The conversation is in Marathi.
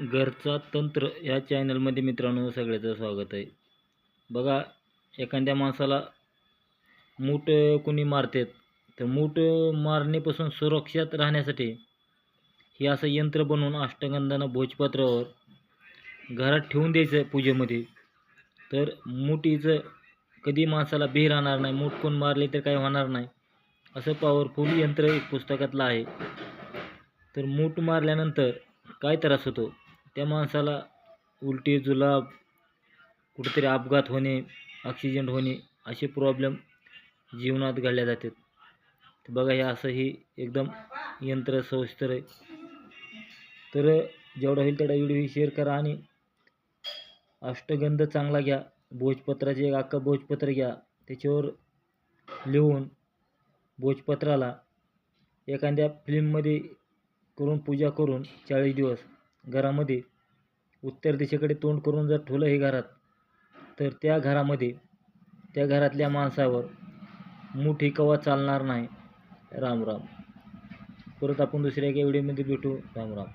घरचा तंत्र या चॅनलमध्ये मित्रांनो सगळ्याचं स्वागत आहे. बघा एखाद्या माणसाला मूठ कोणी मारतात तर मूठ मारण्यापासून सुरक्षित राहण्यासाठी हे असं यंत्र बनवून अष्टगंधानं भोजपत्रावर घरात ठेवून द्यायचं पूजेमध्ये. तर मुठीचं कधी माणसाला बी राहणार नाही मूठ कोण मारले तर काही होणार नाही असं पॉवरफुल यंत्र एक पुस्तकातलं आहे. तर मूठ मारल्यानंतर काय त्रास होतो? त्या माणसाला उलटी जुलाब कुठेतरी अपघात होणे ॲक्सिडेंट होणे असे प्रॉब्लेम जीवनात घडल्या जातात. तर बघा हे असं ही एकदम यंत्र सविस्तर आहे. तर जेवढा होईल तेवढा व्हिडिओ शेअर करा आणि अष्टगंध चांगला घ्या. भोजपत्राचे एक अख्खं भोजपत्र घ्या. त्याच्यावर लिहून भोजपत्राला एखाद्या फिल्ममध्ये करून पूजा करून चाळीस दिवस घरामध्ये उत्तर दिशेकडे तोंड करून जर ठेवलं हे घरात तर त्या घरामध्ये त्या घरातल्या माणसावर मूठ कवा चालणार नाही? राम राम. परत आपण दुसऱ्या एका व्हिडिओमध्ये भेटू. राम राम.